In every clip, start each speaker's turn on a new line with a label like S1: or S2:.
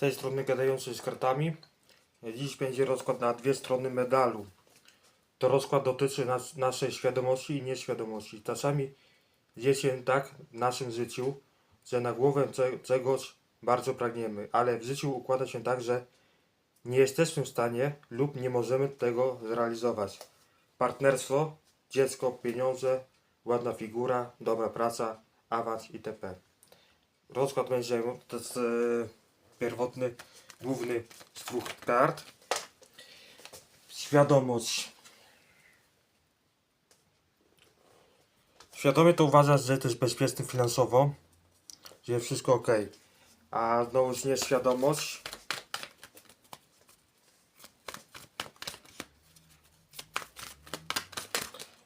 S1: tej strony gadający z kartami. Dziś będzie rozkład na dwie strony medalu. To rozkład dotyczy nas, naszej świadomości i nieświadomości. Czasami dzieje się tak w naszym życiu, że na głowę cze- czegoś bardzo pragniemy, ale w życiu układa się tak, że nie jesteśmy w stanie lub nie możemy tego zrealizować. Partnerstwo, dziecko, pieniądze, ładna figura, dobra praca, awans itp. Rozkład będzie to jest e, pierwotny, główny dwóch kart. Świadomość. Świadomie to uważasz, że to jest bezpieczny finansowo, że wszystko ok. A znowu nieświadomość.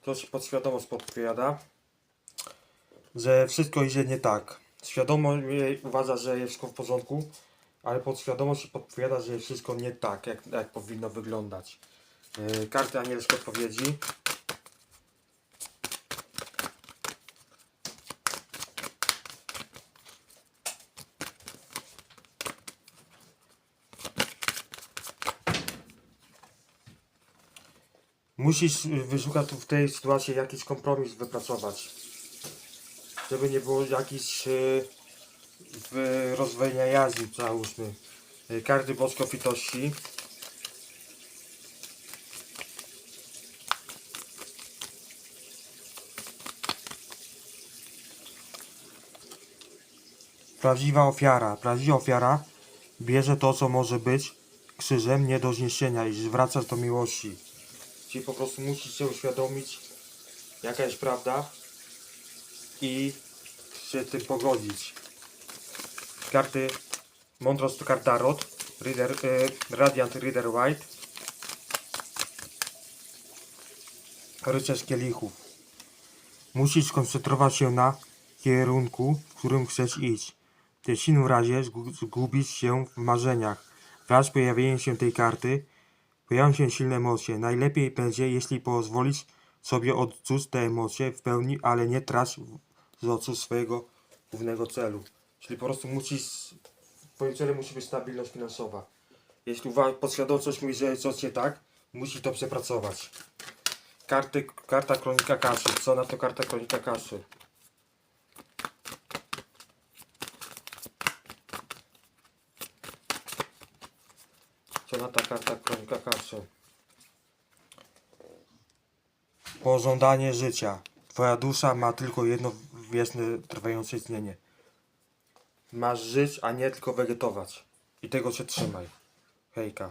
S1: To się podświadomość podpowiada, że wszystko idzie nie tak. Świadomość uważa, że jest wszystko w porządku, ale podświadomość podpowiada, że wszystko nie tak, jak, jak powinno wyglądać. Yy, karty anielskie odpowiedzi. Musisz y, wyszukać w tej sytuacji jakiś kompromis wypracować. Żeby nie było jakichś yy, w rozwojenia jaźni, załóżmy. Y, Karty boskofitości. Prawdziwa ofiara. Prawdziwa ofiara bierze to, co może być krzyżem nie do zniesienia i zwraca do miłości. Czyli po prostu musisz się uświadomić, jaka jest prawda i się tym pogodzić. Karty Mądrość to karta Tarot, Reader, e, Radiant Reader White, Rycerz Kielichów. Musisz skoncentrować się na kierunku, w którym chcesz iść. W przeciwnym razie zgu- zgubisz się w marzeniach. Wraz z pojawieniem się tej karty pojawią się silne emocje. Najlepiej będzie, jeśli pozwolisz sobie odczuć te emocje w pełni, ale nie trać z oczu swojego głównego celu. Czyli po prostu musisz, twoim celem musi być stabilność finansowa. Jeśli podświadomość mówi, że coś nie tak, musisz to przepracować. Karty, karta kronika kaszy. Co na to karta kronika kaszy? Co na ta karta kronika kaszy? Pożądanie życia. Twoja dusza ma tylko jedno wieczne, trwające istnienie. Masz żyć, a nie tylko wegetować. I tego się trzymaj. Hejka.